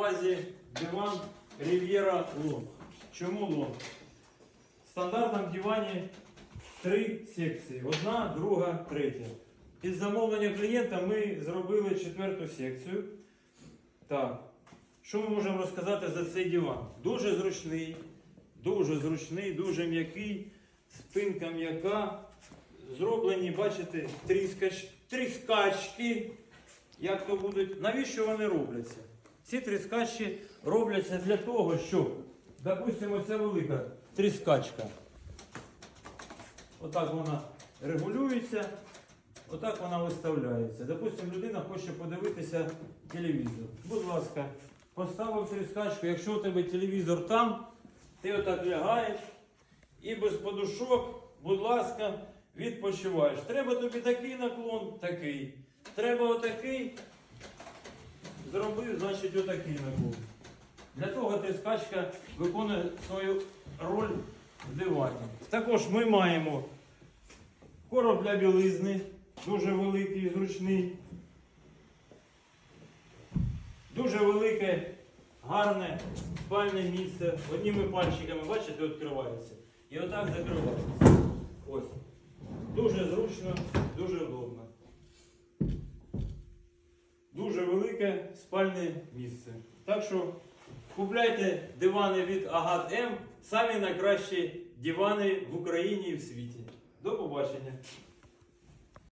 увазі диван Riviera Long. Чому Long? В стандартному дивані три секції. Одна, друга, третя. Під замовлення клієнта ми зробили четверту секцію. Так. Що ми можемо розказати за цей диван? Дуже зручний, дуже зручний, дуже м'який, спинка м'яка. Зроблені, бачите, тріскач, тріскачки. Як то будуть? Навіщо вони робляться? Ці тріскачки робляться для того, щоб, допустимо, це велика тріскачка. Отак вона регулюється, отак вона виставляється. Допустимо, людина хоче подивитися телевізор. Будь ласка, поставив тріскачку. Якщо у тебе телевізор там, ти отак лягаєш і без подушок, будь ласка, відпочиваєш. Треба тобі такий наклон, такий. Треба отакий. Зробив, значить, отакий наклон. Для того тріскачка виконує свою роль в дивані. Також ми маємо короб для білизни, дуже великий зручний. Дуже велике, гарне спальне місце. Одніми пальчиками, бачите, відкривається. І отак закривається. Ось. Дуже зручно, Дуже велике спальне місце. Так що купляйте дивани від Агат М. Самі найкращі дивани в Україні і в світі. До побачення!